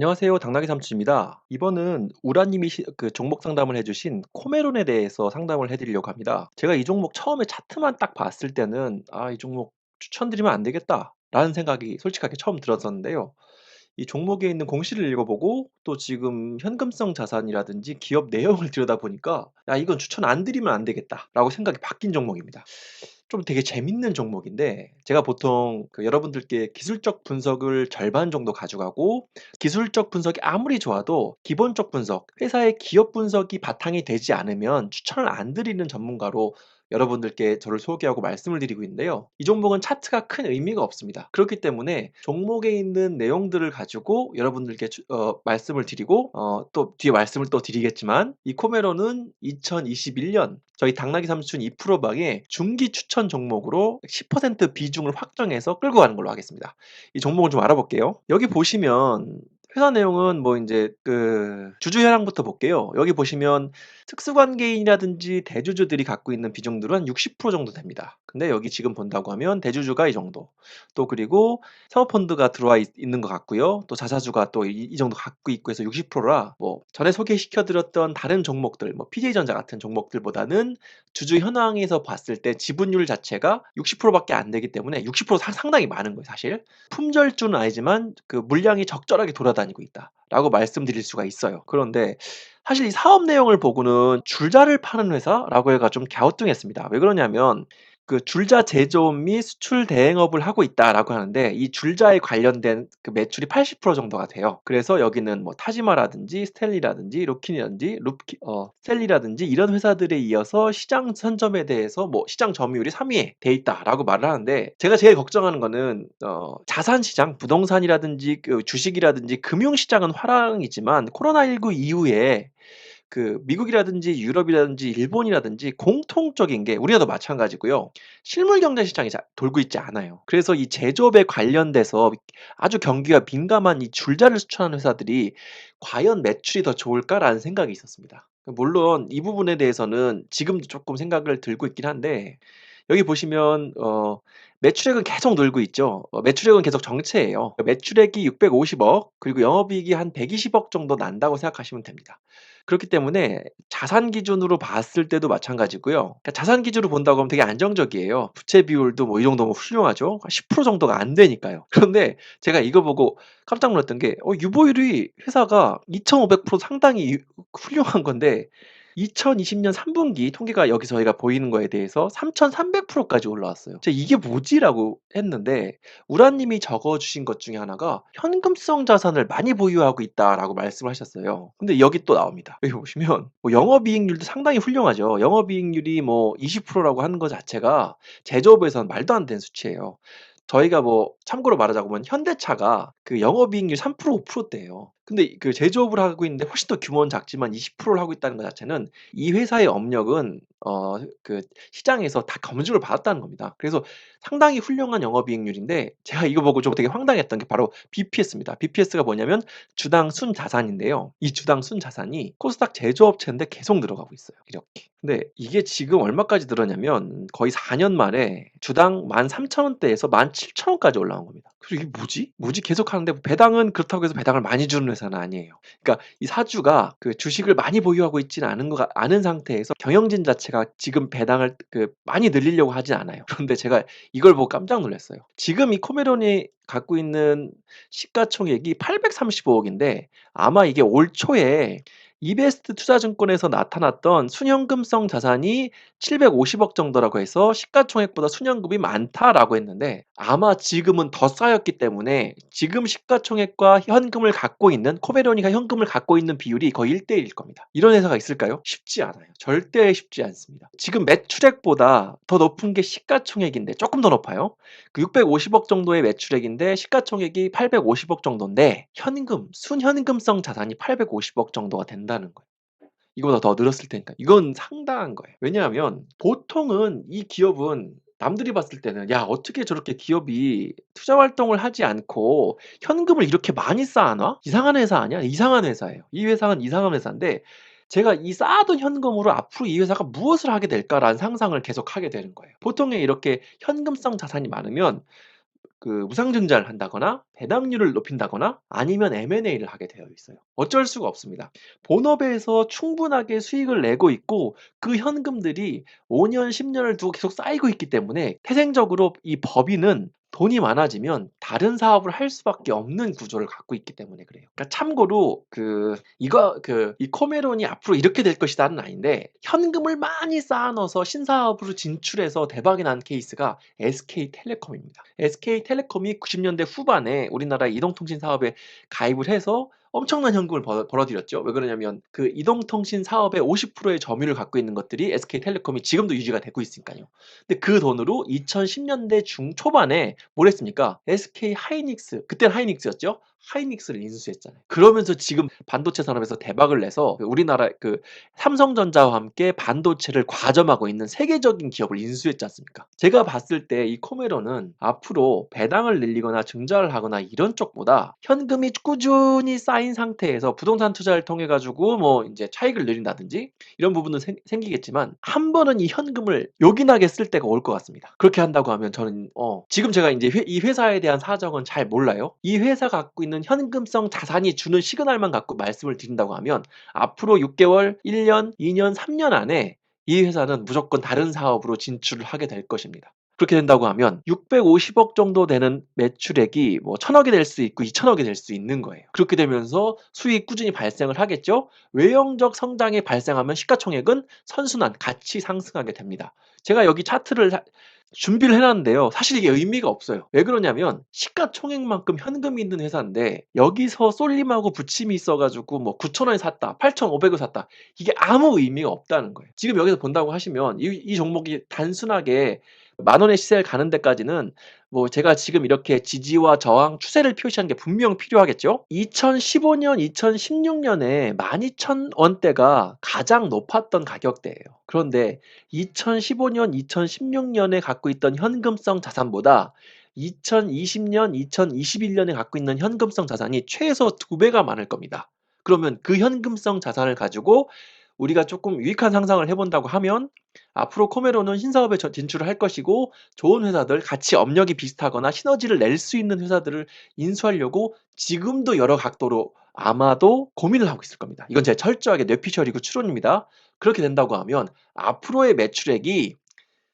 안녕하세요. 당나귀 삼촌입니다. 이번은 우라님이 시- 그 종목 상담을 해주신 코메론에 대해서 상담을 해드리려고 합니다. 제가 이 종목 처음에 차트만 딱 봤을 때는 아, 이 종목 추천드리면 안 되겠다. 라는 생각이 솔직하게 처음 들었었는데요. 이 종목에 있는 공시를 읽어보고 또 지금 현금성 자산이라든지 기업 내용을 들여다보니까 야, 이건 추천 안 드리면 안 되겠다라고 생각이 바뀐 종목입니다. 좀 되게 재밌는 종목인데 제가 보통 그 여러분들께 기술적 분석을 절반 정도 가져가고 기술적 분석이 아무리 좋아도 기본적 분석, 회사의 기업 분석이 바탕이 되지 않으면 추천을 안 드리는 전문가로 여러분들께 저를 소개하고 말씀을 드리고 있는데요. 이 종목은 차트가 큰 의미가 없습니다. 그렇기 때문에 종목에 있는 내용들을 가지고 여러분들께 추- 어, 말씀을 드리고 어, 또 뒤에 말씀을 또 드리겠지만 이 코메로는 2021년 저희 당나귀 삼촌 2% 방에 중기 추천 종목으로 10% 비중을 확정해서 끌고 가는 걸로 하겠습니다. 이 종목을 좀 알아볼게요. 여기 보시면 회사 내용은 뭐 이제 그 주주 현황부터 볼게요. 여기 보시면 특수관계인이라든지 대주주들이 갖고 있는 비중들은 60% 정도 됩니다. 근데 여기 지금 본다고 하면 대주주가 이 정도. 또 그리고 사모펀드가 들어와 있, 는것 같고요. 또 자사주가 또 이 정도 갖고 있고 해서 60%라 뭐 전에 소개시켜 드렸던 다른 종목들 뭐 PJ전자 같은 종목들보다는 주주 현황에서 봤을 때 지분율 자체가 60%밖에 안 되기 때문에 60% 상, 상당히 많은 거예요, 사실. 품절주는 아니지만 그 물량이 적절하게 돌아다 니고 있다 라고 말씀드릴 수가 있어요. 그런데 사실 이 사업 내용을 보고는 줄자를 파는 회사라고 해가 좀 갸우뚱했습니다. 왜 그러냐면 그 줄자 제조업 및 수출 대행업을 하고 있다라고 하는데 이 줄자에 관련된 그 매출이 80% 정도가 돼요. 그래서 여기는 뭐 타지마라든지 스텔리라든지 로킨이라든지 루키 어 스텔리라든지 이런 회사들에 이어서 시장 선점에 대해서 뭐 시장 점유율이 3위에 돼 있다라고 말을 하는데 제가 제일 걱정하는 거는 어 자산 시장, 부동산이라든지 그 주식이라든지 금융 시장은 화랑이지만 코로나19 이후에 그 미국이라든지 유럽이라든지 일본이라든지 공통적인 게 우리나라도 마찬가지고요. 실물 경제 시장이 잘 돌고 있지 않아요. 그래서 이 제조업에 관련돼서 아주 경기가 민감한 이 줄자를 수출하는 회사들이 과연 매출이 더 좋을까라는 생각이 있었습니다. 물론 이 부분에 대해서는 지금도 조금 생각을 들고 있긴 한데 여기 보시면 어 매출액은 계속 늘고 있죠. 어 매출액은 계속 정체예요. 매출액이 650억 그리고 영업이익이 한 120억 정도 난다고 생각하시면 됩니다. 그렇기 때문에 자산 기준으로 봤을 때도 마찬가지고요. 그러니까 자산 기준으로 본다고 하면 되게 안정적이에요. 부채 비율도 뭐 이 정도면 훌륭하죠. 10% 정도가 안 되니까요. 그런데 제가 이거 보고 깜짝 놀랐던 게 어 유보율이 회사가 2,500% 상당히 유 훌륭한 건데 2020년 3분기 통계가 여기 저희가 보이는 거에 대해서 3,300% 까지 올라왔어요. 제가 '이게 뭐지?'라고 했는데 우라 님이 적어 주신 것 중에 하나가 "현금성 자산을 많이 보유하고 있다."라고 말씀을 하셨어요. 근데 여기 또 나옵니다. 여기 보시면 뭐 영업이익률도 상당히 훌륭하죠. 영업이익률이 뭐 20% 라고 하는 것 자체가 제조업에서는 말도 안 되는 수치예요. 저희가 뭐 참고로 말하자면 현대차가 그 영업이익률 3% 5%대예요. 근데 그 제조업을 하고 있는데 훨씬 더 규모는 작지만 20%를 하고 있다는 것 자체는 이 회사의 업력은 어 그 시장에서 다 검증을 받았다는 겁니다. 그래서 상당히 훌륭한 영업이익률인데 제가 이거 보고 좀 되게 황당했던 게 바로 BPS입니다. BPS가 뭐냐면 주당 순 자산인데요. 이 주당 순 자산이 코스닥 제조업체인데 계속 늘어가고 있어요. 이렇게. 근데 이게 지금 얼마까지 늘었냐면 거의 4년 만에 주당 13,000원대에서 17,000원까지 올라온 겁니다. 그래서 이게 뭐지? 뭐지? 계속 하는데 배당은 그렇다고 해서 배당을 많이 주는 회사 는 아니에요. 그러니까 이 사주가 그 주식을 많이 보유하고 있지는 않은 거 않은 상태에서 경영진 자체가 지금 배당을 그 많이 늘리려고 하진 않아요. 그런데 제가 이걸 보고 깜짝 놀랐어요. 지금 이 코메론이 갖고 있는 시가총액이 835억인데 아마 이게 올 초에 이베스트 투자증권에서 나타났던 순현금성 자산이 750억 정도라고 해서 시가총액보다 순현금이 많다라고 했는데 아마 지금은 더 쌓였기 때문에 지금 시가총액과 현금을 갖고 있는 코메론이가 현금을 갖고 있는 비율이 거의 1대1일 겁니다. 이런 회사가 있을까요? 쉽지 않아요. 절대 쉽지 않습니다. 지금 매출액보다 더 높은 게 시가총액인데 조금 더 높아요. 그 650억 정도의 매출액인데 시가총액이 850억 정도인데 현금, 순현금성 자산이 850억 정도가 된다는 거예요. 이거보다 더 늘었을 테니까. 이건 상당한 거예요. 왜냐하면 보통은 이 기업은 남들이 봤을 때는 '야 어떻게 저렇게 기업이 투자 활동을 하지 않고 현금을 이렇게 많이 쌓아놔? 이상한 회사 아니야?' 이상한 회사예요. 이 회사는 이상한 회사인데 제가 이 쌓아둔 현금으로 '앞으로 이 회사가 무엇을 하게 될까?'라는 상상을 계속 하게 되는 거예요. 보통에 이렇게 현금성 자산이 많으면 그 무상증자를 한다거나 배당률을 높인다거나 아니면 M&A를 하게 되어 있어요. 어쩔 수가 없습니다. 본업에서 충분하게 수익을 내고 있고 그 현금들이 5년, 10년을 두고 계속 쌓이고 있기 때문에 태생적으로 이 법인은 돈이 많아지면 다른 사업을 할 수밖에 없는 구조를 갖고 있기 때문에 그래요. 그러니까 참고로 그 이거 그 이 코메론이 앞으로 이렇게 될 것이다는 아닌데 현금을 많이 쌓아넣어서 신사업으로 진출해서 대박이 난 케이스가 SK텔레콤입니다. SK텔레콤이 90년대 후반에 우리나라 이동통신 사업에 가입을 해서 엄청난 현금을 벌, 벌어 들였죠. 왜 그러냐면 그 이동통신 사업의 50%의 점유를 갖고 있는 것들이 SK텔레콤이 지금도 유지가 되고 있으니까요. 근데 그 돈으로 2010년대 중초반에 뭘 했습니까? SK 하이닉스, 그때는 하이닉스였죠? 하이닉스를 인수했잖아요. 그러면서 지금 반도체 산업에서 대박을 내서 우리나라 그 삼성전자와 함께 반도체를 과점하고 있는 세계적인 기업을 인수했지 않습니까? 제가 봤을 때 이 코메론은 앞으로 배당을 늘리거나 증자를 하거나 이런 쪽보다 현금이 꾸준히 쌓인 상태에서 부동산 투자를 통해 가지고 뭐 이제 차익을 늘린다든지 이런 부분은 생, 생기겠지만 한 번은 이 현금을 요긴하게 쓸 때가 올 것 같습니다. 그렇게 한다고 하면 저는 어 지금 제가 이제 회- 이 회사에 대한 사정은 잘 몰라요. 이 회사 갖고 있는 현금성 자산이 주는 시그널만 갖고 말씀을 드린다고 하면 앞으로 6개월, 1년, 2년, 3년 안에 이 회사는 무조건 다른 사업으로 진출을 하게 될 것입니다. 그렇게 된다고 하면 650억 정도 되는 매출액이 뭐 1000억이 될 수 있고 2000억이 될 수 있는 거예요. 그렇게 되면서 수익 꾸준히 발생을 하겠죠. 외형적 성장이 발생하면 시가총액은 선순환 같이 상승하게 됩니다. 제가 여기 차트를 하- 준비를 해놨는데요. 사실 이게 의미가 없어요. 왜 그러냐면 시가총액만큼 현금이 있는 회사인데 여기서 쏠림하고 붙임이 있어가지고 뭐 9,000원에 샀다, 8,500원 샀다 이게 아무 의미가 없다는 거예요. 지금 여기서 본다고 하시면 이, 이 종목이 단순하게 만 원의 시세를 가는 데까지는 뭐 제가 지금 이렇게 지지와 저항 추세를 표시한 게 분명 필요하겠죠. 2015년, 2016년에 12,000원대가 가장 높았던 가격대예요. 그런데 2015년, 2016년에 갖고 있던 현금성 자산보다 2020년, 2021년에 갖고 있는 현금성 자산이 최소 두 배가 많을 겁니다. 그러면 그 현금성 자산을 가지고 우리가 조금 유익한 상상을 해본다고 하면 앞으로 코메로는 신사업에 저- 진출을 할 것이고 좋은 회사들 같이 업력이 비슷하거나 시너지를 낼 수 있는 회사들을 인수하려고 지금도 여러 각도로 아마도 고민을 하고 있을 겁니다. 이건 제가 철저하게 뇌피셜이고 추론입니다. 그렇게 된다고 하면 앞으로의 매출액이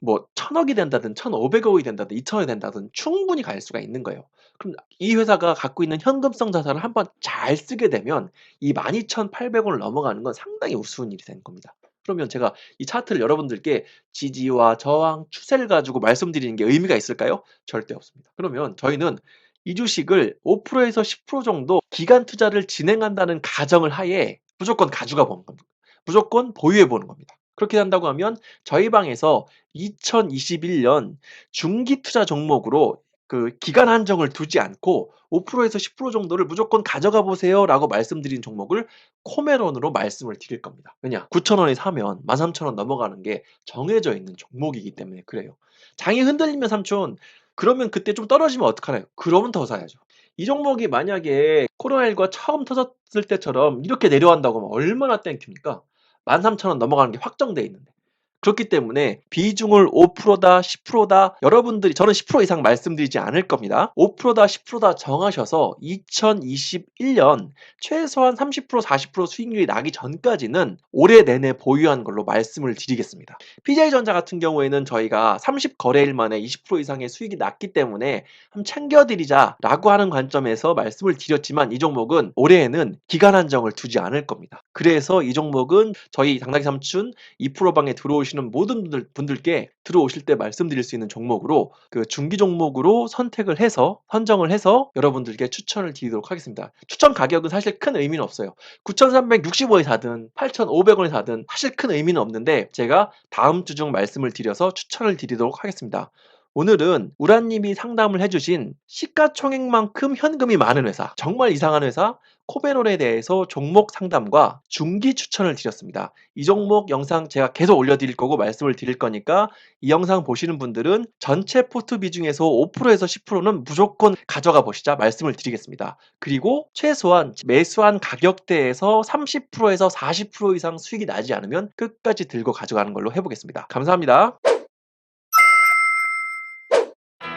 뭐 천억이 된다든 천오백억이 된다든 이천억이 된다든 충분히 갈 수가 있는 거예요. 그럼 이 회사가 갖고 있는 현금성 자산을 한번 잘 쓰게 되면 이 12,800원을 넘어가는 건 상당히 우스운 일이 되는 겁니다. 그러면 제가 이 차트를 여러분들께 지지와 저항, 추세를 가지고 말씀드리는 게 의미가 있을까요? 절대 없습니다. 그러면 저희는 이 주식을 5%에서 10% 정도 기간 투자를 진행한다는 가정을 하에 무조건 가져가 보는 겁니다. 무조건 보유해 보는 겁니다. 그렇게 한다고 하면 저희 방에서 2021년 중기 투자 종목으로 그 기간 한정을 두지 않고 5%에서 10% 정도를 무조건 가져가 보세요라고 말씀드린 종목을 코메론으로 말씀을 드릴 겁니다. 왜냐? 9,000원에 사면 13,000원 넘어가는 게 정해져 있는 종목이기 때문에 그래요. 장이 흔들리면 삼촌 그러면 그때 좀 떨어지면 어떡하나요? 그러면 더 사야죠. 이 종목이 만약에 코로나19가 처음 터졌을 때처럼 이렇게 내려간다고 하면 얼마나 땡깁니까? 13,000원 넘어가는 게 확정돼 있는데. 그렇기 때문에 비중을 5%다, 10%다 여러분들이 저는 10% 이상 말씀드리지 않을 겁니다. 5%다, 10%다 정하셔서 2021년 최소한 30%, 40% 수익률이 나기 전까지는 올해 내내 보유한 걸로 말씀을 드리겠습니다. PJ전자 같은 경우에는 저희가 30 거래일 만에 20% 이상의 수익이 났기 때문에 한번 챙겨드리자라고 하는 관점에서 말씀을 드렸지만 이 종목은 올해에는 기간 한정을 두지 않을 겁니다. 그래서 이 종목은 저희 당나귀 삼촌 2% 방에 들어 오시는 모든 분들, 분들께 들어오실 때 말씀드릴 수 있는 종목으로 그 중기 종목으로 선택을 해서 선정을 해서 여러분들께 추천을 드리도록 하겠습니다. 추천 가격은 사실 큰 의미는 없어요. 9,365원에 사든 8,500원에 사든 사실 큰 의미는 없는데 제가 다음 주 중 말씀을 드려서 추천을 드리도록 하겠습니다. 오늘은 우라님이 상담을 해주신 시가총액만큼 현금이 많은 회사, 정말 이상한 회사, 코베론에 대해서 종목 상담과 중기 추천을 드렸습니다. 이 종목 영상 제가 계속 올려드릴 거고 말씀을 드릴 거니까 이 영상 보시는 분들은 전체 포트 비중에서 5%에서 10%는 무조건 가져가 보시자 말씀을 드리겠습니다. 그리고 최소한 매수한 가격대에서 30%에서 40% 이상 수익이 나지 않으면 끝까지 들고 가져가는 걸로 해보겠습니다. 감사합니다.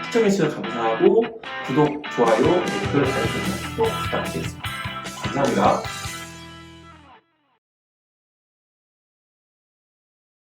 시청해주셔서 감사하고 구독, 좋아요, 댓글, 알림 설정 꼭 부탁드리겠습니다. 감사합니다.